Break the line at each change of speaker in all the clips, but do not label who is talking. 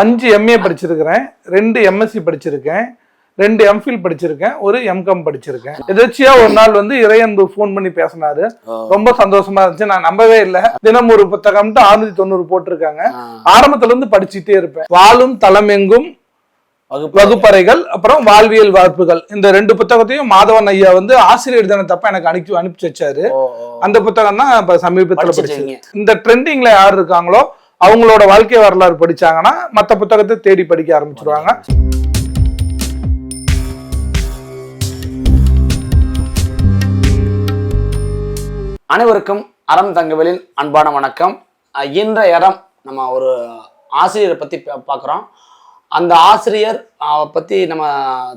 அஞ்சு எம்ஏ படிச்சிருக்கிறேன் ரெண்டு எம்எஸ்சி படிச்சிருக்கேன் ரெண்டு எம்ஃபில் படிச்சிருக்கேன் ஒரு எம்காம் படிச்சிருக்கேன். எதாச்சியா ஒரு நாள் வந்து இறையன்பு ஃபோன் பண்ணி பேசினாரு. ரொம்ப சந்தோஷமா இருந்துச்சு. நான் நம்பவே இல்லை. தினம் ஒரு புத்தகம்ட்டு ஆறுநூத்தி தொண்ணூறு போட்டிருக்காங்க. ஆரம்பத்துல இருந்து படிச்சுட்டே இருப்பேன். வாழும் தளமெங்கும்
வகுப்பு
வகுப்பறைகள் அப்புறம் வாழ்வியல் வார்ப்புகள் இந்த ரெண்டு புத்தகத்தையும் மாதவன் ஐயா வந்து ஆசிரியர் தினத்தப்ப எனக்கு அனுப்பி அனுப்பிச்சு வச்சாரு. அந்த புத்தகம் தான் இப்ப சமீபத்துல படிச்சது.
படிச்சிருக்கீங்க
இந்த ட்ரெண்டிங்ல யார் இருக்காங்களோ அவங்களோட வாழ்க்கை வரலாறு படிச்சாங்கன்னா மற்ற புத்தகத்தை தேடி படிக்க ஆரம்பிச்சிருவாங்க.
அனைவருக்கும் அறம் தங்கவேலின் அன்பான வணக்கம். இன்றைய அறம் நம்ம ஒரு ஆசிரியரை பற்றி பார்க்குறோம் அந்த ஆசிரியர் பற்றி நம்ம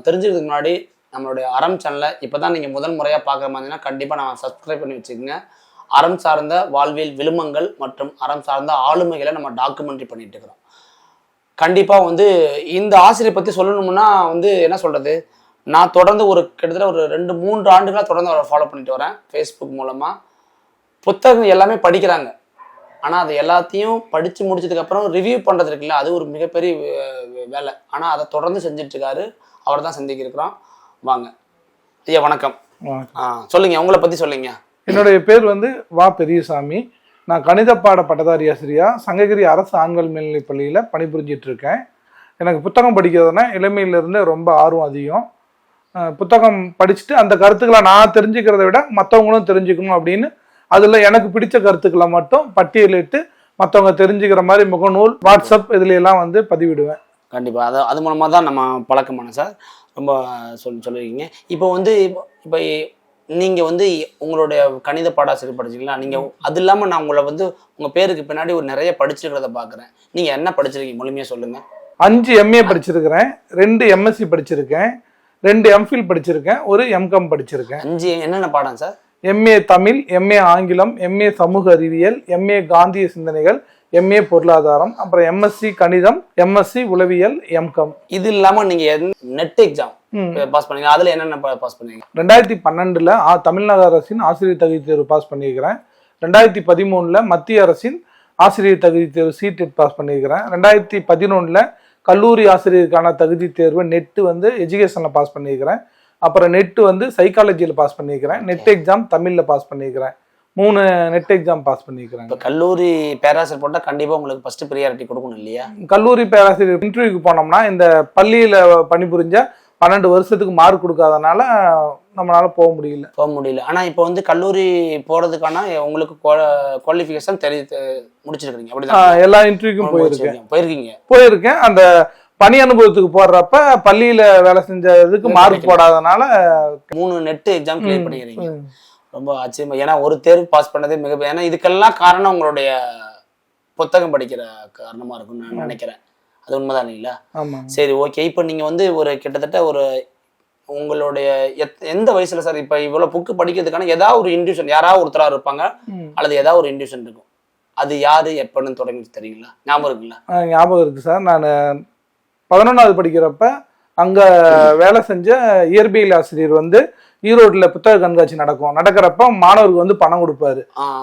தெரிஞ்சுக்கிறதுக்கு முன்னாடி நம்மளுடைய அறம் சேனலை இப்போ தான் நீங்கள் முதல் முறையாக பார்க்குற மாதிரினா கண்டிப்பாக நான் சப்ஸ்கிரைப் பண்ணி வச்சுக்கோங்க. அறம் சார்ந்த வாழ்வியல் விழுமங்கள் மற்றும் அறம் சார்ந்த ஆளுமைகளை நம்ம டாக்குமெண்ட்ரி பண்ணிட்டு இருக்கிறோம். கண்டிப்பாக வந்து இந்த ஆசிரியரை பற்றி சொல்லணும்னா வந்து என்ன சொல்கிறது நான் தொடர்ந்து ஒரு கிட்டத்தட்ட ஒரு ரெண்டு மூன்று ஆண்டுகளாக தொடர்ந்து அவரை ஃபாலோ பண்ணிட்டு வரேன் ஃபேஸ்புக் மூலமாக புத்தகம் எல்லாமே படிக்கிறாங்க. ஆனால் அது எல்லாத்தையும் படித்து முடிச்சதுக்கப்புறம் ரிவ்யூ பண்ணுறது இருக்குல்ல அது ஒரு மிகப்பெரிய வேலை. ஆனால் அதை தொடர்ந்து செஞ்சுட்டு இருக்காரு. அவர் தான் சந்திக்க இருக்கிறோம். வாங்க. ஐயா வணக்கம். ஆ சொல்லுங்க. உங்களை பற்றி சொல்லுங்க.
என்னுடைய பேர் வந்து வா பெரியசாமி. நான் கணித பாட பட்டதாரி ஆசிரியா சங்ககிரி அரசு ஆண்கள் மேல்நிலைப் பள்ளியில் பணிபுரிஞ்சிட்டு இருக்கேன் எனக்கு புத்தகம் படிக்கிறதுனா இளமையிலிருந்து ரொம்ப ஆர்வம் அதிகம். புத்தகம் படிச்சுட்டு அந்த கருத்துக்களை நான் தெரிஞ்சுக்கிறத விட மற்றவங்களும் தெரிஞ்சுக்கணும் அப்படின்னு அதில் எனக்கு பிடிச்ச கருத்துக்களை மட்டும் பட்டியலிட்டு மற்றவங்க தெரிஞ்சுக்கிற மாதிரி முகநூல் வாட்ஸ்அப் இதுலையெல்லாம் வந்து பதிவிடுவேன்.
கண்டிப்பாக அது அது மூலமாக தான் நம்ம பழக்கமான சார். ரொம்ப சொல் சொல்லியிருக்கீங்க இப்போ வந்து இப்போ நீங்கள் வந்து உங்களுடைய கணித பாடாசிரியர் படிச்சிங்களா நீங்கள் அது இல்லாமல் நான் உங்களை வந்து உங்கள் பேருக்கு பின்னாடி ஒரு நிறைய படிச்சிருக்கிறத பார்க்குறேன் நீங்கள் என்ன படிச்சிருக்கீங்க? முழுமையாக சொல்லுங்கள்
அஞ்சு எம்ஏ படிச்சிருக்கிறேன். ரெண்டு எம்எஸ்சி படிச்சிருக்கேன். ரெண்டு எம்ஃபில் படிச்சிருக்கேன். ஒரு எம்காம் படிச்சிருக்கேன்.
அஞ்சு என்னென்ன பாடம் சார்?
எம்ஏ தமிழ் எம்ஏ ஆங்கிலம் எம்ஏ சமூக அறிவியல் எம்ஏ காந்திய சிந்தனைகள் எம்ஏ பொருளாதாரம் அப்புறம் எம்எஸ்சி கணிதம் எம்எஸ்சி உளவியல் எம்காம்
இது இல்லாமல் நீங்கள் நெட் எக்ஸாம் பாஸ் பண்ணீங்க. அதில் என்னென்ன பாஸ் பண்ணீங்க?
ரெண்டாயிரத்தி பன்னெண்டுல தமிழ்நாடு அரசின் ஆசிரியர் தகுதி தேர்வு பாஸ் பண்ணியிருக்கிறேன். ரெண்டாயிரத்தி பதிமூணுல மத்திய அரசின் ஆசிரியர் தகுதி தேர்வு சீடெட் பாஸ் பண்ணியிருக்கிறேன். ரெண்டாயிரத்தி பதினொன்னுல கல்லூரி ஆசிரியருக்கான தகுதி தேர்வு நெட்டு வந்து எஜுகேஷன்ல பாஸ் பண்ணியிருக்கிறேன். அப்புறம் நெட்டு வந்து சைக்காலஜியில் பாஸ் பண்ணியிருக்கிறேன். நெட் எக்ஸாம் தமிழ்ல பாஸ் பண்ணியிருக்கிறேன். மூணு நெட் எக்ஸாம் பாஸ் பண்ணியிருக்கிறேன்.
இப்போ கல்லூரி பேராசிரியர் போட்டால் கண்டிப்பாக உங்களுக்கு ஃபஸ்ட்டு ப்ரியாரிட்டி கொடுக்கணும் இல்லையா?
கல்லூரி பேராசிரியர் இன்டர்வியூக்கு போனோம்னா இந்த பள்ளியில பணிபுரிஞ்ச பன்னெண்டு வருஷத்துக்கு மார்க் கொடுக்காதனால நம்மளால போக முடியல.
போக முடியல. ஆனால் இப்போ வந்து கல்லூரி போகிறதுக்கான உங்களுக்கு குவாலிஃபிகேஷன் தெரி தெ- முடிச்சிருக்கீங்க அப்படிதான்.
எல்லா இன்டர்வியூக்கும் போயிருக்கேன்.
போயிருக்கீங்க.
போயிருக்கேன். அந்த பணி அனுபவத்துக்கு போடுறப்ப பள்ளியில வேலை செஞ்சதுக்கு மார்க் போடாதனால
மூணு நெட் எக்ஸாம் கிளியர் பண்ணிக்கிறீங்க. ரொம்ப ஆச்சரியமா. ஏன்னா ஒரு தேர்வு பாஸ் பண்ணதே மிக ஏன்னா இதுக்கெல்லாம் காரணம் உங்களுடைய புத்தகம் படிக்கிற காரணமா இருக்கும்னு நான் நினைக்கிறேன். அது உண்மைதான் இல்லைங்களா? சரி ஓகே இப்போ நீங்க வந்து ஒரு கிட்டத்தட்ட ஒரு உங்களுடைய எத்- எந்த வயசுல சார் இப்போ இவ்வளவு புக்கு படிக்கிறதுக்கான ஏதாவது ஒரு இன்டியூஷன் யாராவது ஒருத்தரா இருப்பாங்க. அல்லது ஏதாவது ஒரு இன்டியூஷன் இருக்கும். அது யாரு எப்பன்னு தொடங்கி தெரியுங்களா? ஞாபகம் இருக்குங்களா?
ஞாபகம் இருக்கு சார் நான் பதினொன்றாவது படிக்கிறப்ப அங்க வேலை செஞ்ச இயற்பியல் ஆசிரியர் வந்து ஈரோட்ல புத்தக கண்காட்சி நடக்கும். நடக்கிறப்ப மாணவருக்கு வந்து பணம் கொடுப்பாரு.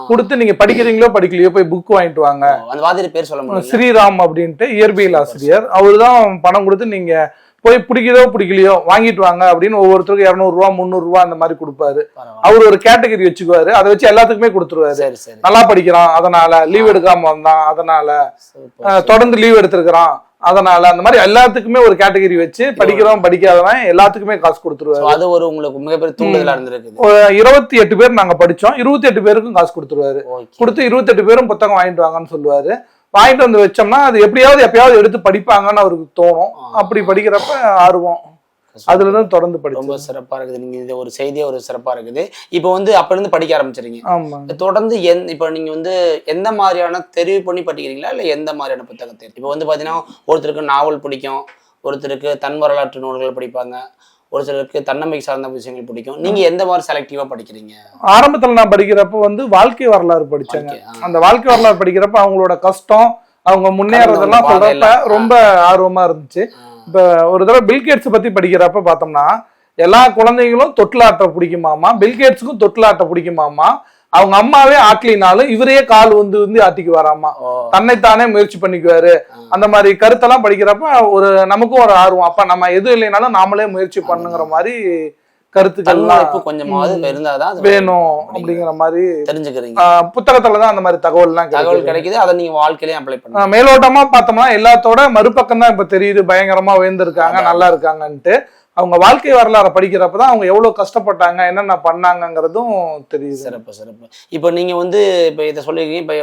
கொடுத்து நீங்க படிக்கிறீங்களோ படிக்கலையோ போய் புக் வாங்கிட்டு வாங்க.
அந்த வாதிரி பேர் சொல்ல முடியும்
ஸ்ரீராம் அப்படின்ட்டு இயற்பியல் ஆசிரியர். அவர் தான் பணம் கொடுத்து நீங்க போய் பிடிக்குதோ பிடிக்கலையோ வாங்கிட்டு வாங்க அப்படின்னு ஒவ்வொருத்தருக்கும் இரநூறுவா முந்நூறுரூவா அந்த மாதிரி கொடுப்பாரு. அவர் ஒரு கேட்டகரி வச்சுக்குவாரு. அதை வச்சு எல்லாத்துக்குமே கொடுத்துருவாரு. நல்லா படிக்கிறான். அதனால லீவ் எடுக்காம வந்தான். அதனால தொடர்ந்து லீவ் எடுத்திருக்கிறான். அதனால அந்த மாதிரி எல்லாத்துக்குமே ஒரு கேட்டகரி வச்சு படிக்கிறவன் படிக்காதவன் எல்லாத்துக்குமே காசு கொடுத்துருவாரு.
அது ஒரு உங்களுக்கு மிகப்பெரிய தூண்டுதலா இருந்திருக்குது.
ஒரு இருபத்தி எட்டு பேர் நாங்க படிச்சோம். இருபத்தி எட்டு பேருக்கும் காசு கொடுத்துருவாரு. கொடுத்து இருபத்தெட்டு பேரும் புத்தகம் வாங்கிட்டு வாங்கன்னு சொல்லுவாரு. வாங்கிட்டு வந்து வச்சோம்னா அது எப்படியாவது எப்பயாவது எடுத்து படிப்பாங்கன்னு அவருக்கு தோணும். அப்படி படிக்கிறப்ப ஆர்வம். அதுல இருந்து தொடர்ந்து
ரொம்ப
படிச்சோம்
சிறப்பா இருக்குது. நீங்க இது ஒரு செய்தியே ஒரு சிறப்பா இருக்குது. இப்போ வந்து அப்ப இருந்து படிக்க ஆரம்பிச்சிருங்க
ஆமா
தொடர்ந்து எந் இப்போ நீங்க வந்து எந்த மாதிரியான தெரிவு பண்ணி படிக்கிறீங்களா? இல்ல எந்த மாதிரியான புத்தகத்தை? இப்போ வந்து பாத்தீங்கன்னா ஒருத்தருக்கு நாவல் பிடிக்கும் ஒருத்தருக்கு தன் வரலாற்று நூல்கள் படிப்பாங்க ஒரு சிலருக்கு தன்னம்பிக்கை சார்ந்த விஷயங்கள் பிடிக்கும். நீங்க எந்த மாதிரி செலக்டிவா படிக்கிறீங்க?
ஆரம்பத்துல நான் படிக்கிறப்ப வந்து வாழ்க்கை வரலாறு படிச்சேங்க. அந்த வாழ்க்கை வரலாறு படிக்கிறப்ப அவங்களோட கஷ்டம் அவங்க முன்னேறதெல்லாம் சொல்றப்ப. ரொம்ப ஆர்வமா இருந்துச்சு. இப்ப ஒரு தடவை பில்கேட்ஸ் பத்தி படிக்கிறப்ப பார்த்தோம்னா எல்லா குழந்தைங்களும் தொட்டிலாட்ட பிடிக்குமாமா பில்கேட்ஸுக்கும் தொட்டிலாட்ட பிடிக்குமாமா அவங்க அம்மாவே ஆக்கலினாலும் இவரே கால் வந்து வந்து ஆட்டிக்கு வராமா தன்னைத்தானே முயற்சி பண்ணிக்குவாரு. அந்த மாதிரி கருத்தெல்லாம் படிக்கிறப்ப ஒரு நமக்கும் ஒரு ஆர்வம். அப்ப நம்ம எதுவும் இல்லைனாலும் நாமளே முயற்சி பண்ணுங்கிற மாதிரி கருத்துக்கள்லாம்
தன்முனைப்பு கொஞ்சமாவது இப்ப இருந்தாதான்
வேணும் அப்படிங்கிற மாதிரி
தெரிஞ்சுக்கிறீங்க.
புத்தகத்துல தான் அந்த மாதிரி தகவல்லாம்
தகவல்
கிடைக்குது.
அதை நீங்க வாழ்க்கையிலயும் அப்ளை பண்ணுங்க.
மேலோட்டமா பார்த்தோம்னா எல்லாத்தோட மறுபக்கம் தான் இப்ப தெரியுது. பயங்கரமா உயர்ந்திருக்காங்க. நல்லா இருக்காங்கன்ட்டு. அவங்க வாழ்க்கை வரலாறை படிக்கிறப்பதான் அவங்க எவ்வளவு கஷ்டப்பட்டாங்க என்னென்ன பண்ணாங்கங்கிறதும் தெரியுது.
சிறப்பு சிறப்பு. இப்போ நீங்க வந்து இப்போ இதை சொல்லிருக்கீங்க இப்போ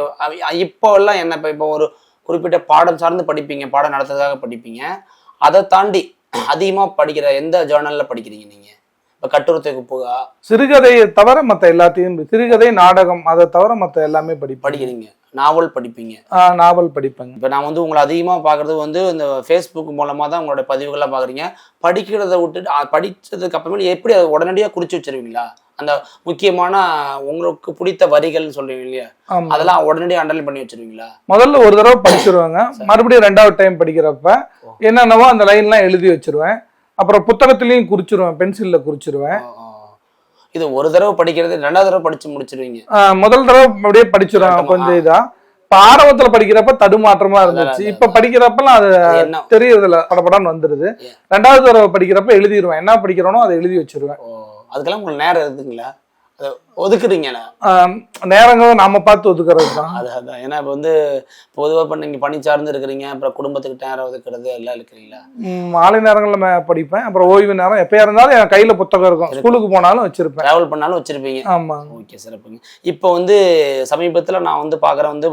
இப்போ எல்லாம் என்ன இப்போ இப்போ ஒரு குறிப்பிட்ட பாடம் சார்ந்து படிப்பீங்க. பாடம் நடத்துறதுக்காக படிப்பீங்க. அதை தாண்டி அதிகமா படிக்கிற எந்த ஜேர்னல்ல படிக்கிறீங்க நீங்க? இப்போ கட்டுரை தொகுப்புகா
சிறுகதையை தவிர மத்த எல்லாத்தையும் சிறுகதை நாடகம் அதை தவிர மத்த எல்லாமே படிப்பேன்.
படிக்கிறீங்க. நாவல் படிப்பீங்க.
நாவல் படிப்பேங்க.
இப்போ நான் வந்து உங்களை அதிகமாக பார்க்குறது வந்து இந்த ஃபேஸ்புக் மூலமாக தான் உங்களோட பதிவுகள்லாம் பார்க்குறீங்க. படிக்கிறத விட்டுட்டு அ- படிச்சதுக்கு அப்புறமேல எப்படி அதை உடனடியாக குறிச்சு வச்சிருவீங்களா? அந்த முக்கியமான உங்களுக்கு பிடித்த வரிகள்னு சொல்றீங்க இல்லையா? அதெல்லாம் உடனடியாக அண்டர்லைன் பண்ணி வச்சிருவீங்களா?
முதல்ல ஒரு தடவை படிச்சிருவாங்க. மறுபடியும் ரெண்டாவது டைம் படிக்கிறப்ப என்னென்னவோ அந்த லைன்லாம் எழுதி வச்சிருவேன். அப்புறம் புத்தகத்திலையும் குறிச்சிருவேன் பென்சில்ல குறிச்சிருவேன்.
இது ஒரு தடவை படிக்கிறது ரெண்டாவது தடவை படிச்சு முடிச்சிருவீங்க.
முதல் தடவை அப்படியே படிச்சிருவேன். கொஞ்சம் இதா. இப்ப ஆரம்பத்துல படிக்கிறப்ப தடுமாற்றமா இருந்துச்சு. இப்ப படிக்கிறப்பெல்லாம் அது தெரியறதுல படப்படான்னு வந்துருது. ரெண்டாவது தடவை படிக்கிறப்ப எழுதிருவேன். என்ன படிக்கிறோனோ அதை எழுதி வச்சிருவேன்.
அதுக்கெல்லாம் உங்களுக்கு நேரம் இருக்குங்களா?
ஆஹ் நேரங்களும் நாம பார்த்து ஒதுக்குறது தான்
அது அதான் ஏன்னா இப்போ வந்து பொதுவாக இப்போ நீங்கள் பணி சார்ந்து இருக்கிறீங்க அப்புறம் குடும்பத்துக்கு நேரம் ஒதுக்குறது எல்லாம் இருக்கிறீங்களா?
மாலை நேரங்கள்ல படிப்பேன். அப்புறம் ஓய்வு நேரம் எப்பயா இருந்தாலும் என் கையில புத்தகம் இருக்கும். ஸ்கூலுக்கு போனாலும் வச்சிருப்பேன்.
டிராவல் பண்ணாலும் வச்சிருப்பீங்க.
ஆமா.
ஓகே சிறப்புங்க. இப்போ வந்து சமீபத்தில் நான் வந்து பார்க்குறேன் வந்து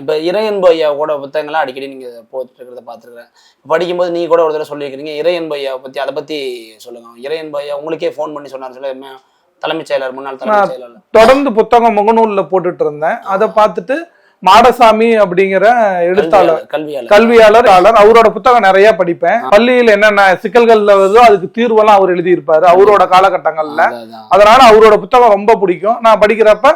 இப்போ இறையன்பு ஐயாவோட புத்தகங்கள்லாம் அடிக்கடி நீங்கள் போட்டு இருக்கிறத பார்த்துருக்குறேன் படிக்கும்போது நீங்கள் கூட ஒரு தடவை சொல்லியிருக்கிறீங்க இறையன்பு ஐயாவை பற்றி அதை பற்றி சொல்லுங்கள் இறையன்பு ஐயா உங்களுக்கே ஃபோன் பண்ணி சொன்னார் சொல்ல "மே- தலைமைச் செயலர் முன்னாள் தலைமைச்
தொடர்ந்து புத்தகம் முகநூல்ல போட்டுட்டு இருந்தேன் அதை பார்த்துட்டு மாடசாமி அப்படிங்கிற எழுத்தாளர்
கல்வியாளர்
கல்வியாளர். ஆளர் அவரோட புத்தகம் நிறைய படிப்பேன். பள்ளியில் என்னென்ன சிக்கல்கள்ல வருதோ அதுக்கு தீர்வெல்லாம் அவர் எழுதியிருப்பாரு. அவரோட காலகட்டங்கள்ல.
அதான், அதான்.
அதனால அவரோட புத்தகம் ரொம்ப பிடிக்கும். நான் படிக்கிறப்ப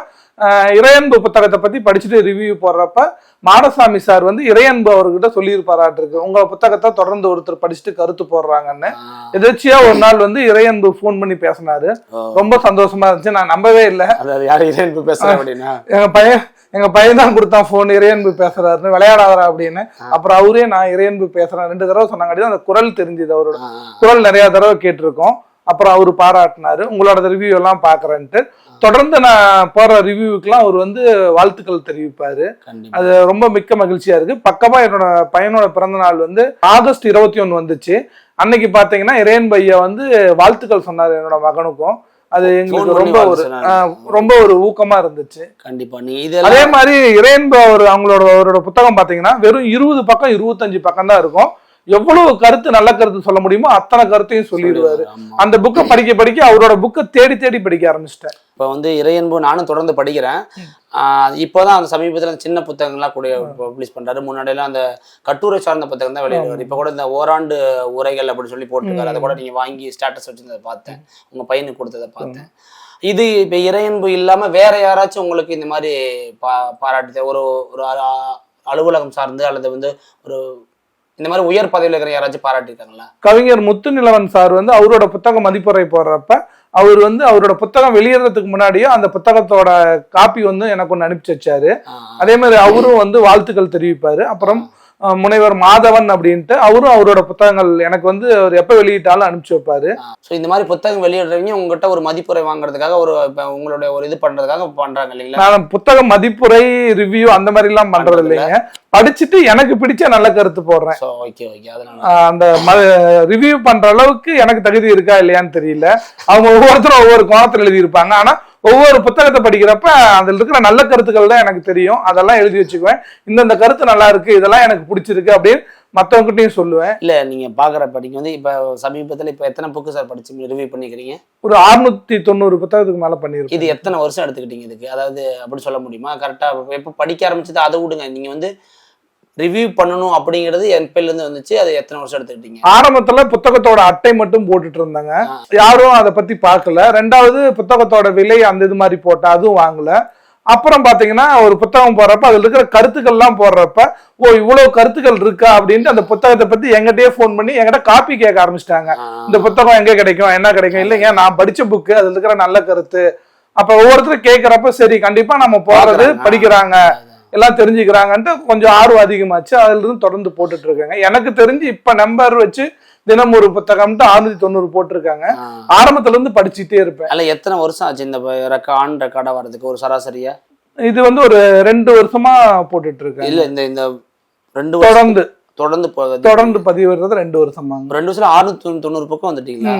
இறையன்பு புத்தகத்தை பத்தி படிச்சுட்டு ரிவ்யூ போடுறப்ப மாடசாமி சார் வந்து இறையன்பு அவர்கிட்ட சொல்லியிருப்பாராட்டிருக்கு. உங்க புத்தகத்தை தொடர்ந்து ஒருத்தர் படிச்சுட்டு கருத்து போடுறாங்கன்னு.
ஆ,
எதாச்சியா ஒரு நாள் வந்து இறையன்பு ஃபோன் பண்ணி பேசினாரு. ரொம்ப சந்தோஷமா இருந்துச்சு. நான் நம்பவே இல்லை.
யார் இறையன்பு பேசுகிறேன் அப்படின்னா?
எங்க பையன் எங்க பையன் தான் கொடுத்தான் போன் இறையன்பு பேசுறாருன்னு. விளையாடாதரா அப்படின்னு. அப்புறம் அவரே நான் இறையன்பு பேசுறேன். ரெண்டு தடவை சொன்னாங்க அந்த குரல் தெரிஞ்சது அவரோட. குரல் நிறைய தடவை கேட்டிருக்கோம். அப்புறம் அவர் பாராட்டினாரு. உங்களோட ரிவ்யூ எல்லாம் பாக்குறேன்ட்டு. தொடர்ந்து நான் போற ரிவ்யூவுக்குலாம் அவர் வந்து வாழ்த்துக்கள் தெரிவிப்பாரு. அது ரொம்ப மிக்க மகிழ்ச்சியா இருக்கு. பக்கமா என்னோட பையனோட பிறந்த நாள் வந்து ஆகஸ்ட் இருபத்தி ஒன்று வந்துச்சு. அன்னைக்கு பாத்தீங்கன்னா இறையன் பையா வந்து வாழ்த்துக்கள் சொன்னாரு என்னோட மகனுக்கும். அது எங்களுக்கு ரொம்ப ஒரு ரொம்ப ஒரு ஊக்கமா இருந்துச்சு.
கண்டிப்பா. நீங்க
அதே
இதெல்லாம்
மாதிரி இறையன்பு அவர் அவங்களோட அவரோட புத்தகம் பாத்தீங்கன்னா வெறும் இருபது பக்கம் இருபத்தஞ்சு பக்கம் தான் இருக்கும். எவ்வளவு கருத்து நல்ல கருத்து சொல்ல முடியுமோ அத்தனை கருத்தையும் சொல்லிடுவாரு. அந்த புக்கை படிக்க படிக்க அவரோட புக்கை தேடி தேடி படிக்க ஆரம்பிச்சிட்டேன்
இப்போ வந்து இறையன்பு நானும் தொடர்ந்து படிக்கிறேன். இப்போதான் அந்த சமீபத்துல சின்ன புத்தகங்கள்லாம் கூட பப்ளிஷ் பண்றாரு. முன்னாடியெல்லாம் அந்த கட்டுரை சார்ந்த புத்தகம் தான் வெளியிடுவார். இப்போ கூட இந்த ஓராண்டு உரைகள் அப்படி சொல்லி போட்டிருக்காரு. அதை கூட நீங்க வாங்கி ஸ்டேட்டஸ் வச்சிருந்ததை பார்த்தேன். உங்க பையனுக்கு கொடுத்ததை பார்த்தேன். இது இப்போ இறையன்பு இல்லாம வேற யாராச்சும் உங்களுக்கு இந்த மாதிரி பா பாராட்டு ஒரு ஒரு அலுவலகம் சார்ந்து அல்லது வந்து ஒரு இந்த மாதிரி உயர் பதவியில் இருக்கிற யாராச்சும் பாராட்டியிருக்காங்களா?
கவிஞர் முத்துநிலவன் சார் வந்து அவரோட புத்தக மதிப்புரை போடுறப்ப அவர் வந்து அவரோட புத்தகம் வெளியிடுறதுக்கு முன்னாடியே அந்த புத்தகத்தோட காப்பி வந்து எனக்கு ஒன்று அனுப்பிச்சு வச்சாரு. அதே மாதிரி அவரும் வந்து வாழ்த்துக்கள் தெரிவிப்பாரு. அப்புறம் முனைவர் மாதவன் அப்படின்ட்டு அவரும் அவரோட புத்தகங்கள் எனக்கு வந்து அவர் எப்ப வெளியிட்டாலும் அனுப்பிச்சு வைப்பாரு.
ஸோ இந்த மாதிரி புத்தகம் வெளியிடுறவங்க உங்ககிட்ட ஒரு மதிப்புரை வாங்குறதுக்காக ஒரு உங்களுடைய ஒரு இது பண்றதுக்காக பண்றாங்க இல்லைங்களா?
நான் புத்தக மதிப்புரை ரிவ்யூ அந்த மாதிரி எல்லாம் பண்றது இல்லைங்க படிச்சுட்டு எனக்கு பிடிச்ச நல்ல கருத்து போடுறேன்.
ஓகே ஓகே
அந்த ரிவ்யூ பண்ற அளவுக்கு எனக்கு தகுதி இருக்கா இல்லையான்னு தெரியல. அவங்க ஒவ்வொருத்தரும் ஒவ்வொரு கோணத்துல எழுதி இருப்பாங்க ஆனா ஒவ்வொரு புத்தகத்தை படிக்கிறப்ப அதுல இருக்கிற நல்ல கருத்துக்கள் தான் எனக்கு தெரியும். அதெல்லாம் எழுதி வச்சுக்குவேன். இந்தந்த கருத்து நல்லா இருக்கு இதெல்லாம் எனக்கு பிடிச்சிருக்கு அப்படின்னு மத்தவங்ககிட்டயும் சொல்லுவேன்.
இல்ல நீங்க பாக்குறப்ப நீங்க வந்து இப்ப சமீபத்துல இப்ப எத்தனை புக்கு சார் படிச்சு ரிவ்யூ பண்ணிக்கிறீங்க?
ஒரு 690 தொண்ணூறு புத்தகத்துக்கு மேல பண்ணிருக்கேன்
இது எத்தனை வருஷம் எடுத்துக்கிட்டீங்க இதுக்கு? அதாவது அப்படி சொல்ல முடியுமா? கரெக்டா எப்ப படிக்க ஆரம்பிச்சது அதை விடுங்க. நீங்க வந்து ரிவ்யூ பண்ணணும் அப்படிங்கிறது எப்பல இருந்து வந்துச்சு. அது எத்தனை வருஷம் எடுத்துக்கிட்டீங்க?
ஆரம்பத்துல புத்தகத்தோட அட்டை மட்டும் போட்டுட்டு இருந்தாங்க. யாரும் அதை பத்தி பார்க்கல. ரெண்டாவது புத்தகத்தோட விலை அந்த இது மாதிரி போட்ட அதுவும் வாங்கல. அப்புறம் பாத்தீங்கன்னா ஒரு புத்தகம் போடுறப்ப அதுல இருக்கிற கருத்துக்கள்லாம் போடுறப்ப ஓ இவ்வளவு கருத்துக்கள் இருக்கா? அப்படின்ட்டு அந்த புத்தகத்தை பத்தி எங்கிட்டயே ஃபோன் பண்ணி என்கிட்ட காப்பி கேட்க ஆரம்பிச்சிட்டாங்க. இந்த புத்தகம் எங்க கிடைக்கும்? என்ன கிடைக்கும்? இல்லைங்க நான் படிச்ச புக்கு அதுல இருக்கிற நல்ல கருத்து. அப்ப ஒவ்வொருத்தரும் கேட்கறப்ப சரி கண்டிப்பா நம்ம போறது
பார்க்கறாங்க.
படிக்கிறாங்க. எல்லாம் தெரிஞ்சுக்கிறாங்கன்ட்டு கொஞ்சம் ஆர்வம் அதிகமாச்சு. அதுல இருந்து தொடர்ந்து போட்டுட்டு இருக்காங்க எனக்கு தெரிஞ்சு இப்ப நம்பர் வச்சு தினம் ஒரு புத்தகம்ட்டு அறுநூத்தி தொண்ணூறு போட்டிருக்காங்க. ஆரம்பத்துல இருந்து படிச்சுட்டே இருப்பேன்.
அல்ல எத்தனை வருஷம் ஆச்சு இந்த ஆன் ரெக்கார்டா வர்றதுக்கு? ஒரு சராசரியா?
இது வந்து ஒரு ரெண்டு வருஷமா போட்டுட்டு இருக்கேன்
இல்ல இந்த இந்த ரெண்டு வருஷம்
தொடர்ந்து.
தொடர்ந்து
தொடர்ந்து பதிவு வர்றது ரெண்டு வருஷமாங்க.
ரெண்டு வருஷத்துல ஆறுநூத்தி தொண்ணூறு பக்கம் வந்துட்டீங்களா?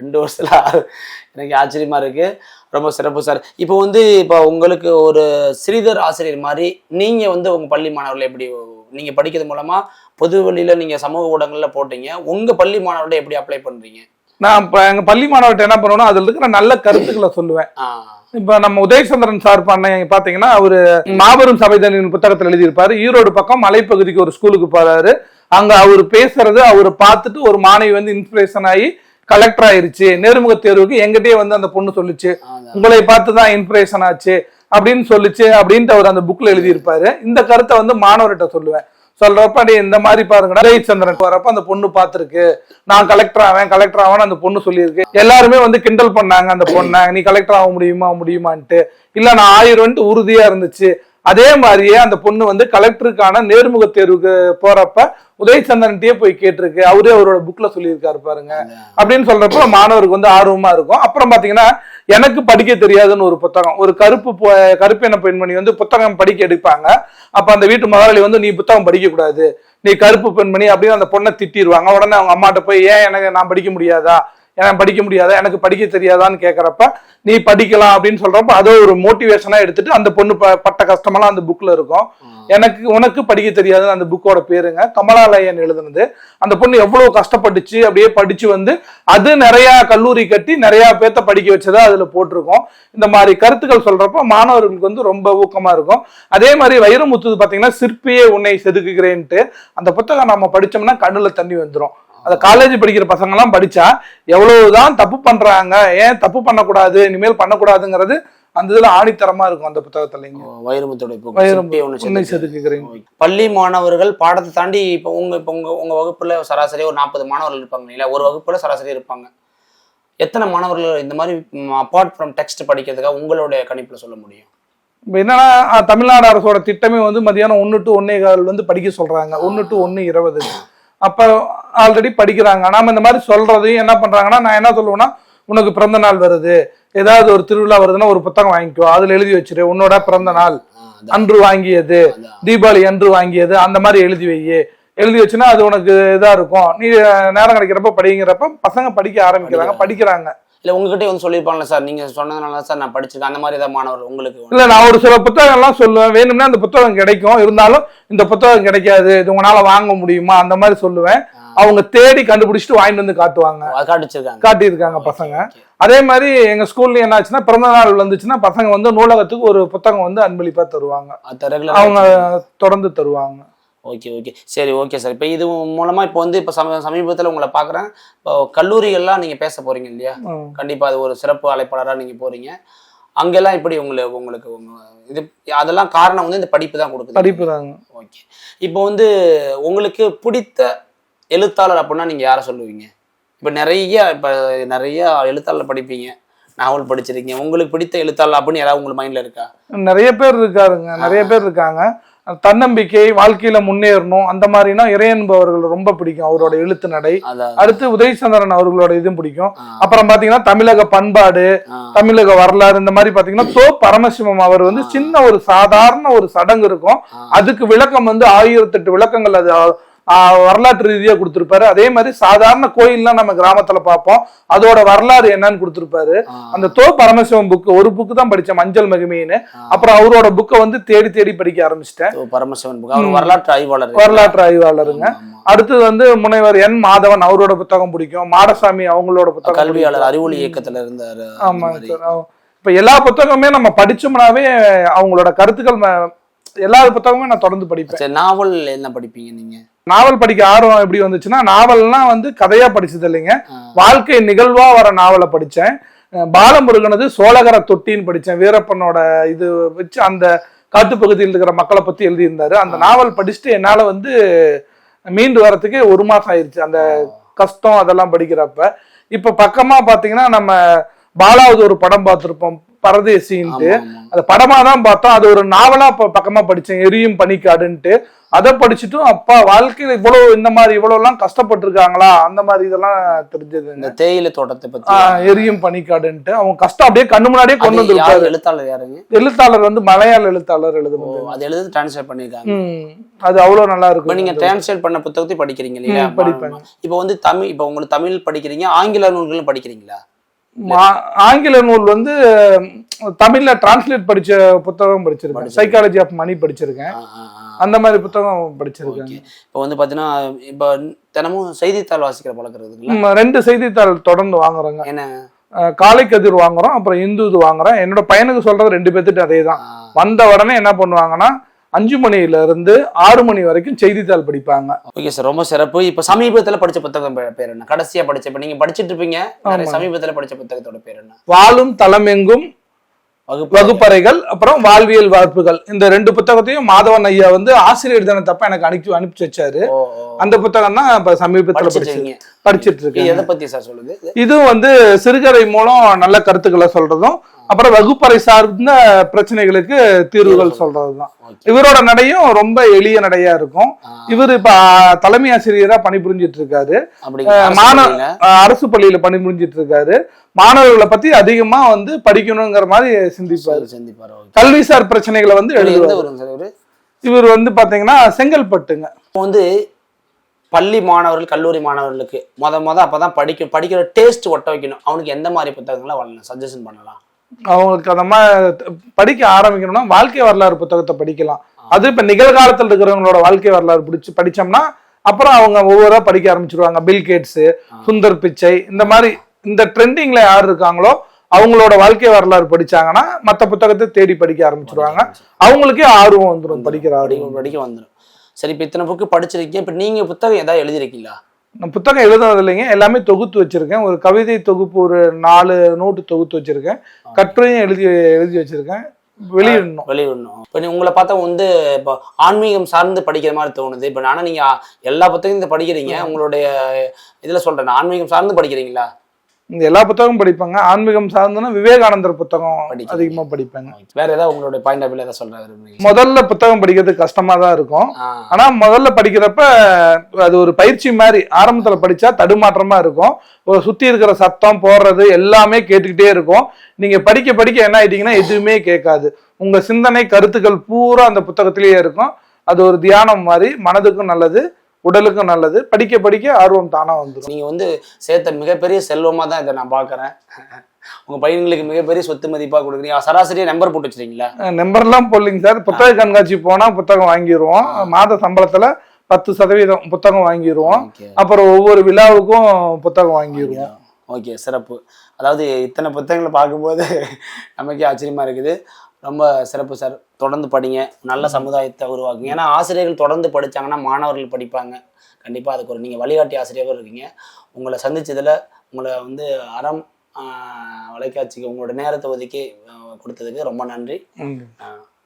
ரெண்டு வருஷத்துல எனக்கு ஆச்சரியமா இருக்கு. ரொம்ப சிறப்பு சார். இப்போ வந்து இப்போ உங்களுக்கு ஒரு ஸ்ரீதர் ஆசிரியர் மாதிரி நீங்க வந்து உங்க பள்ளி மாணவர்களை எப்படி நீங்க படிக்கிறது மூலமா பொது வழியில நீங்க சமூக ஊடகங்கள்ல போட்டீங்க. உங்க பள்ளி மாணவர்களை எப்படி அப்ளை பண்றீங்க?
நான் இப்ப எங்க பள்ளி மாணவர்கிட்ட என்ன பண்ணுவேன்னா அதுல இருக்கிற நல்ல கருத்துக்களை சொல்லுவேன். இப்ப நம்ம உதயசந்திரன் சார் பண்ண பாத்தீங்கன்னா அவரு மாபெரும் சபைதனின் புத்தகத்துல எழுதியிருப்பாரு. ஈரோடு பக்கம் மலைப்பகுதிக்கு ஒரு ஸ்கூலுக்கு போறாரு. அங்க அவர் பேசுறது அவரை பார்த்துட்டு ஒரு மாணவி வந்து இன்ஸ்பிரேஷன் ஆகி கலெக்டர் ஆயிருச்சு நேர்முக தேர்வுக்கு எங்கிட்டயே வந்து அந்த பொண்ணு சொல்லுச்சு. உங்களை பார்த்து தான் இன்ஸ்பிரேஷன் ஆச்சு அப்படின்னு சொல்லுச்சு அப்படின்ட்டு அவர் அந்த புக்ல எழுதியிருப்பாரு. இந்த கருத்தை வந்து மாணவர்கிட்ட சொல்லுவேன். சொல்றப்ப டேய் இந்த மாதிரி பாருங்க உதயச்சந்திரன் வரப்ப அந்த பொண்ணு பார்த்திருக்கு. நான் கலெக்டர் ஆவேன் கலெக்டர் ஆவேன் அந்த பொண்ணு சொல்லியிருக்கு. எல்லாருமே வந்து கிண்டல் பண்ணாங்க அந்த பொண்ணை. நீ கலெக்டர் ஆக முடியுமா முடியுமான்ட்டு. இல்ல நான் ஆயிரும்ட்டு உறுதியா இருந்துச்சு. அதே மாதிரியே அந்த பொண்ணு வந்து கலெக்டருக்கான நேர்முக தேர்வுக்கு போறப்ப உதயசந்திரன்ட்டே போய் கேட்டிருக்கு. அவரே அவரோட புக்ல சொல்லியிருக்காரு பாருங்க. அப்படின்னு சொல்றப்ப மாணவருக்கு வந்து ஆர்வமா இருக்கும். அப்புறம் பாத்தீங்கன்னா எனக்கு படிக்க தெரியாதுன்னு ஒரு புத்தகம். ஒரு கருப்பு கருப்பின பெண்மணி வந்து புத்தகம் படிக்க எடுப்பாங்க. அப்ப அந்த வீட்டு முதலாளி வந்து நீ புத்தகம் படிக்க கூடாது நீ கருப்பு பெண்மணி அப்படின்னு அந்த பொண்ணை திட்டிடுவாங்க உடனே அவங்க அம்மாட்ட போய் ஏன் எனக்கு நான் படிக்க முடியாதா? எனக்கு படிக்க முடியாதா? எனக்கு படிக்க தெரியாதான்னு கேக்குறப்ப நீ படிக்கலாம் அப்படின்னு சொல்றப்ப அதை ஒரு மோட்டிவேஷனா எடுத்துட்டு அந்த பொண்ணு ப- பட்ட கஷ்டமெல்லாம் அந்த புக்ல இருக்கும். எனக்கு உனக்கு படிக்க தெரியாதுன்னு அந்த புக்கோட பேருங்க. கமலாலயன் எழுதுனது. அந்த பொண்ணு எவ்வளவு கஷ்டப்பட்டுச்சு அப்படியே படிச்சு வந்து அது நிறைய கல்லூரி கட்டி நிறைய பேத்த படிக்க வச்சதா அதுல போட்டிருக்கோம். இந்த மாதிரி கருத்துக்கள் சொல்றப்ப மாணவர்களுக்கு வந்து ரொம்ப ஊக்கமா இருக்கும். அதே மாதிரி வைரமுத்து பாத்தீங்கன்னா சிற்பியே உன்னை செதுக்குகிறேன்ட்டு அந்த புத்தகம் நம்ம படிச்சோம்னா கண்ணுல தண்ணி வந்துரும். அந்த காலேஜ் படிக்கிற பசங்க எல்லாம் படிச்சா எவ்வளவுதான் தப்பு பண்றாங்க ஏன் தப்பு பண்ணக்கூடாது இனிமேல் பண்ணக்கூடாதுங்கிறது அந்த இதுல ஆணித்தரமா இருக்கும் அந்த புத்தகத்துலங்க
வைரமுத்துடைய பள்ளி மாணவர்கள் பாடத்தை தாண்டி இப்போ உங்க இப்போ உங்க உங்க வகுப்புல சராசரி ஒரு நாற்பது மாணவர்கள் இருப்பாங்க இல்லையா? ஒரு வகுப்புல சராசரி இருப்பாங்க. எத்தனை மாணவர்கள் இந்த மாதிரி அப்பார்ட் ஃப்ரம் டெக்ஸ்ட் படிக்கிறதுக்காக உங்களுடைய கணிப்புல சொல்ல முடியும்?
இப்ப என்னன்னா தமிழ்நாடு அரசோட திட்டமே வந்து மதியானம் ஒன்னு டு ஒன்னே கால் வந்து படிக்க சொல்றாங்க. ஒன்னு டு ஒன்னு இருபது. அப்ப ஆல்ரெடி படிக்கிறாங்க. நாம இந்த மாதிரி சொல்றதையும் என்ன பண்றாங்கன்னா நான் என்ன சொல்லுவேன்னா உனக்கு பிறந்த நாள் வருது. ஏதாவது ஒரு திருவிழா வருதுன்னா ஒரு புத்தகம் வாங்கிக்கோ. அதுல எழுதி வச்சிரு. உன்னோட பிறந்த நாள். அன்று வாங்கியது. தீபாவளி அன்று வாங்கியது. அந்த மாதிரி எழுதி வை. எழுதி வச்சுன்னா அது உனக்கு இதா இருக்கும். நீ நேரம் கிடைக்கிறப்ப படிங்கிறப்ப பசங்க படிக்க ஆரம்பிக்கிறாங்க படிக்கிறாங்க.
இல்ல உங்ககிட்ட வந்து சொல்லியிருப்பாங்கல்ல சார் நீங்க சொன்னதுனால சார் நான் படிச்சிருக்கேன். அந்த மாதிரி ஏதாவது மாணவர் உங்களுக்கு
இல்ல நான் ஒரு சில புத்தகம் எல்லாம் சொல்லுவேன். வேணும்னா அந்த புத்தகம் கிடைக்கும். இருந்தாலும் இந்த புத்தகம் கிடைக்காது. இது உங்களால வாங்க முடியுமா? அந்த மாதிரி சொல்லுவேன். அவங்க தேடி கண்டுபிடிச்சிட்டு வாங்கிட்டு வந்து காட்டுவாங்க.
காட்டிச்சிருக்காங்க.
காட்டியிருக்காங்க பசங்க. அதே மாதிரி எங்க ஸ்கூல்ல என்ன ஆச்சுன்னா பிறந்த நாள் வந்துச்சுன்னா பசங்க வந்து நூலகத்துக்கு ஒரு புத்தகம் வந்து அன்பளிப்பா தருவாங்க. அவங்க தொடர்ந்து தருவாங்க.
Okay okay. சரி ஓகே சார். இப்போ இது மூலமா இப்போ வந்து இப்போ சம சமீபத்தில் உங்களை பார்க்குறேன் இப்போ கல்லூரிகள்லாம் நீங்க பேச போறீங்க இல்லையா?
ம்.
கண்டிப்பா அது ஒரு சிறப்பு அழைப்பாளரா நீங்க போறீங்க. அங்கெல்லாம் இப்படி உங்களுக்கு உங்களுக்கு உங்க இது அதெல்லாம் காரணம் வந்து இந்த படிப்பு தான் கொடுக்குது.
படிப்பு தாங்க.
ஓகே. இப்போ வந்து உங்களுக்கு பிடித்த எழுத்தாளர் அப்படின்னா நீங்க யாரை சொல்லுவீங்க? இப்போ நிறைய இப்போ நிறைய எழுத்தாளர் படிப்பீங்க. நாவல் படிச்சிருக்கீங்க. உங்களுக்கு பிடித்த எழுத்தாளர் அப்படின்னு யாராவது உங்களுக்கு மைண்ட்ல இருக்கா?
நிறைய பேர் இருக்காருங்க. நிறைய பேர் இருக்காங்க. தன்னம்பிக்கை வாழ்க்கையில முன்னேறணும் அந்த மாதிரினா இறையன்பவர்கள் ரொம்ப பிடிக்கும் அவரோட எழுத்து நடை. அடுத்து உதயசந்திரன் அவர்களோட இதுவும் பிடிக்கும். அப்புறம் பாத்தீங்கன்னா தமிழக பண்பாடு தமிழக வரலாறு இந்த மாதிரி பாத்தீங்கன்னா தோ பரமசிவம் அவர் வந்து சின்ன ஒரு சாதாரண ஒரு சடங்கு இருக்கும். அதுக்கு விளக்கம் வந்து ஆயிரத்தெட்டு விளக்கங்கள் அது வரலாற்று ரீதியா கொடுத்திருப்பாரு. அதே மாதிரி சாதாரண கோயில்லாம் நம்ம கிராமத்துல பார்ப்போம். அதோட வரலாறு என்னன்னு கொடுத்திருப்பாரு. அந்த தோ பரமசிவம் புக் ஒரு புக்கு தான் படிச்சேன் மஞ்சள் மகிமைன்னு. அப்புறம் அவரோட புக்கை வந்து தேடி தேடி படிக்க ஆரம்பிச்சிட்டேன்.
பரமசிவன் புக் வரலாற்று ஆய்வாளர்.
வரலாற்று ஆய்வாளருங்க. அடுத்தது வந்து முனைவர் என் மாதவன் அவரோட புத்தகம் பிடிக்கும். மாடசாமி அவங்களோட புத்தகம்
கல்வியாளர் அறிவொளி இயக்கத்துல இருந்தாரு.
ஆமா. இப்ப எல்லா புத்தகமே நம்ம படிச்சோம்னாவே அவங்களோட கருத்துக்கள் எல்லா புத்தகமுமே நான் தொடர்ந்து படிப்பேன்.
நாவல் என்ன படிப்பீங்க நீங்க?
நாவல் படிக்க ஆர்வம் எப்படி வந்துச்சுன்னா நாவல்லாம் வந்து கதையா படிச்சது இல்லைங்க. வாழ்க்கை நிகழ்வா வர நாவலை படிச்சேன். அஹ் பாலமுருகனது சோழகர தொட்டின்னு படிச்சேன். வீரப்பனோட இது வச்சு அந்த காட்டுப்பகுதியில் இருக்கிற மக்களை பத்தி எழுதியிருந்தாரு. அந்த நாவல் படிச்சுட்டு என்னால வந்து மீண்டு வரதுக்கு ஒரு மாசம் ஆயிருச்சு. அந்த கஷ்டம் அதெல்லாம் படிக்கிறப்ப. இப்ப பக்கமா பாத்தீங்கன்னா நம்ம பாலாவது ஒரு படம் பார்த்திருப்போம். பரதேசின்ட்டு. அது படமா தான் பார்த்தோம். அது ஒரு நாவலா பக்கமா படிச்சேன். எரியும் பனிக்காடுன்ட்டு. அதை படிச்சுட்டும் அப்பா வாழ்க்கையில இவ்வளவு இந்த மாதிரி இவ்வளவு எல்லாம் கஷ்டப்பட்டிருக்காங்களா? அந்த மாதிரி இதெல்லாம் தெரிஞ்சதுங்க
இந்த தேயிலை தோட்டத்தை பத்தி.
எரியும் பனிக்காடுன்ட்டு. அவங்க கஷ்டம் அப்படியே கண்ணு முன்னாடியே கொண்டு வந்திருக்காரு.
எழுத்தாளர் யாருங்க?
எழுத்தாளர் வந்து மலையாள எழுத்தாளர்
ஓ,
எழுதுனது
அது எழுதி டிரான்ஸ்லேட் பண்ணிருக்காங்க
அது அவ்வளவு நல்லா
இப்ப நீங்க
இருக்கும்
டிரான்ஸ்லேட் பண்ண புத்தகத்தை படிக்கிறீங்க இல்லையா?
படிப்பேன்.
இப்போ வந்து தமிழ் இப்போ உங்களுக்கு தமிழ் படிக்கிறீங்க ஆங்கில நூல்களும் படிக்கிறீங்களா?
ஆங்கில நூல் வந்து தமிழ்ல டிரான்ஸ்லேட் படிச்ச புத்தகம் படிச்சிருக்கேன். சைக்காலஜி ஆஃப் மணி படிச்சிருக்கேன். அந்த மாதிரி புத்தகம் படிச்சிருக்கேன்.
இப்போ வந்து பாத்தீங்கன்னா இப்போ தினமும் செய்தித்தாள் வாசிக்கிற பழக்கம் இருக்குங்களா
ம், ரெண்டு செய்தித்தாள் தொடர்ந்து வாங்குறேங்க.
என்ன?
காலை கதிர் வாங்குறோம் அப்புறம் இந்து இது வாங்குறோம். என்னோட பையனுக்கு சொல்றது ரெண்டு பேர்த்துட்டு அதே தான் வந்த உடனே என்ன பண்ணுவாங்கன்னா அஞ்சு மணியில இருந்து ஆறு மணி வரைக்கும் செய்தித்தாள் படிப்பாங்க.
ஓகே சார் ரொம்ப சிறப்பு. இப்போ சமீபத்துல படிச்ச புத்தகம் பேர் என்ன? கடைசியா படிச்ச நீங்க படிச்சிட்டு இருப்பீங்க. சமீபத்துல படிச்ச புத்தகத்தோட பேர் என்ன?
வாழும் தளமெங்கும்
வகுப்பு.
வகுப்பறைகள் அப்புறம் வாழ்வியல் வாய்ப்புகள். இந்த ரெண்டு புத்தகத்தையும் மாதவன் ஐயா வந்து ஆசிரியர் தினத்தப்ப எனக்கு அனுப்பி அனுப்பிச்சு வச்சாரு. அந்த புத்தகம் தான் இப்ப சமீபத்துல படிச்சு
படிச்சிருக்கீங்க
படிச்சிட்டு இருக்கேன்
எதை பத்தி சார் சொல்லுது? இது?
இதுவும் வந்து சிறுகதை மூலம் நல்ல கருத்துக்களை சொல்றதும் அப்புறம் வகுப்பறை சார்ந்த பிரச்சனைகளுக்கு தீர்வுகள் சொல்றதுதான். இவரோட நடையும் ரொம்ப எளிய நடையா இருக்கும். இவர் இப்ப தலைமை ஆசிரியரா பணிபுரிஞ்சிட்டு இருக்காரு மாணவ- அரசு பள்ளியில பணிபுரிஞ்சிட்டு இருக்காரு மாணவர்களை பத்தி அதிகமா வந்து படிக்கணுங்கிற மாதிரி சிந்திப்பாரு.
சிந்திப்பாரு.
கல்விசார் பிரச்சனைகளை வந்து எழுதுவார்.
இவரு?
வந்து பாத்தீங்கன்னா செங்கல்பட்டுங்க.
வந்து பள்ளி மாணவர்கள் கல்லூரி மாணவர்களுக்கு முத முத அப்பதான் படிக்க படிக்கிற டேஸ்ட் ஒட்ட வைக்கணும். அவனுக்கு எந்த மாதிரி புத்தகங்களை சஜஷன் பண்ணலாம்.
அவங்களுக்கு அந்த மாதிரி படிக்க ஆரம்பிக்கணும்னா வாழ்க்கை வரலாறு புத்தகத்தை படிக்கலாம். அது இப்ப நிகழ்காலத்தில் இருக்கிறவங்களோட வாழ்க்கை வரலாறு பிடிச்சு படிச்சோம்னா அப்புறம் அவங்க ஒவ்வொருவரா படிக்க ஆரம்பிச்சிருவாங்க. பில் கேட்ஸ் சுந்தர் பிச்சை இந்த மாதிரி இந்த ட்ரெண்டிங்ல யார் இருக்காங்களோ அவங்களோட வாழ்க்கை வரலாறு படிச்சாங்கன்னா மத்த புத்தகத்தை தேடி படிக்க ஆரம்பிச்சிருவாங்க. அவங்களுக்கே ஆர்வம் வந்துடும் படிக்கிற
படிக்க
ஆர்வம்
படிக்க வந்துடும் சரி இப்போ இத்தனை புக்கு படிச்சிருக்கீங்க. இப்போ நீங்க புத்தகம் ஏதாவது எழுதிருக்கீங்களா
நான் புத்தகம் எழுதுனது இல்லைங்க. எல்லாமே தொகுத்து வச்சிருக்கேன். ஒரு கவிதை தொகுப்பு ஒரு நாலு நோட்டு தொகுத்து வச்சிருக்கேன். கட்டுரையும் எழுதி எழுதி வச்சிருக்கேன். வெளியிடணும்.
வெளியிடணும். இப்போ நீ உங்களை பார்த்தா வந்து இப்போ ஆன்மீகம் சார்ந்து படிக்கிற மாதிரி தோணுது. இப்போ நானும் நீங்க எல்லா புத்தகத்தையும் படிக்கிறீங்க. உங்களுடைய இதுல சொல்றேன். ஆன்மீகம் சார்ந்து படிக்கிறீங்களா?
இந்த எல்லா புத்தகமும் படிப்பேங்க. ஆன்மீகம் சார்ந்தனா விவேகானந்தர் புத்தகம். அதிகமா படிப்பேங்க.
வேற ஏதாவது உங்களுடைய பாயிண்ட் ஆஃப் ஏதாவது சொல்ற விரும்புறீங்க
முதல்ல புத்தகம் படிக்கிறது கஷ்டமா தான் இருக்கும். ஆனா முதல்ல படிக்கிறப்ப அது ஒரு பயிற்சி மாதிரி ஆரம்பத்துல படிச்சா தடுமாற்றமா இருக்கும். ஒரு சுத்தி இருக்கிற சத்தம் போடுறது எல்லாமே கேட்டுக்கிட்டே இருக்கும். நீங்க படிக்க படிக்க என்ன ஆயிட்டீங்கன்னா எதுவுமே கேட்காது. உங்க சிந்தனை கருத்துக்கள் பூரா அந்த புத்தகத்திலேயே இருக்கும். அது ஒரு தியானம் மாதிரி மனதுக்கும் நல்லது. உடலுக்கும் நல்லது படிக்க படிக்க ஆர்வம் தானா வந்துடும்
நீங்க வந்து சேர்த்த மிகப்பெரிய செல்வமா தான் இதை நான் பாக்குறேன் உங்க பையன்களுக்கு மிகப்பெரிய சொத்து மதிப்பா கொடுக்குறீங்க. சராசரியா நம்பர் போட்டு வச்சிருக்கீங்களா
நம்பர்லாம் போடலிங்க சார். புத்தக கண்காட்சி போனா புத்தகம் வாங்கிடுவோம் மாத சம்பளத்துல பத்து சதவீதம் புத்தகம் வாங்கிடுவோம் அப்புறம் ஒவ்வொரு விழாவுக்கும் புத்தகம் வாங்கிடுவோம்
ஓகே சிறப்பு. அதாவது இத்தனை புத்தகங்களை பார்க்கும்போது நமக்கே ஆச்சரியமா இருக்குது. ரொம்ப சிறப்பு சார். தொடர்ந்து படிங்க. நல்ல சமுதாயத்தை உருவாக்குங்க. ஏன்னா ஆசிரியர்கள் தொடர்ந்து படிச்சாங்கன்னா மாணவர்கள் படிப்பாங்க. கண்டிப்பாக அதுக்கு ஒரு நீங்கள் வழிகாட்டி ஆசிரியராகவும் இருக்கீங்க. உங்களை சந்திச்சதுல உங்களை வந்து அறம் வலைக்காட்சிக்கு உங்களோட நேரத்தை ஒதுக்கி கொடுத்ததுக்கு ரொம்ப நன்றி.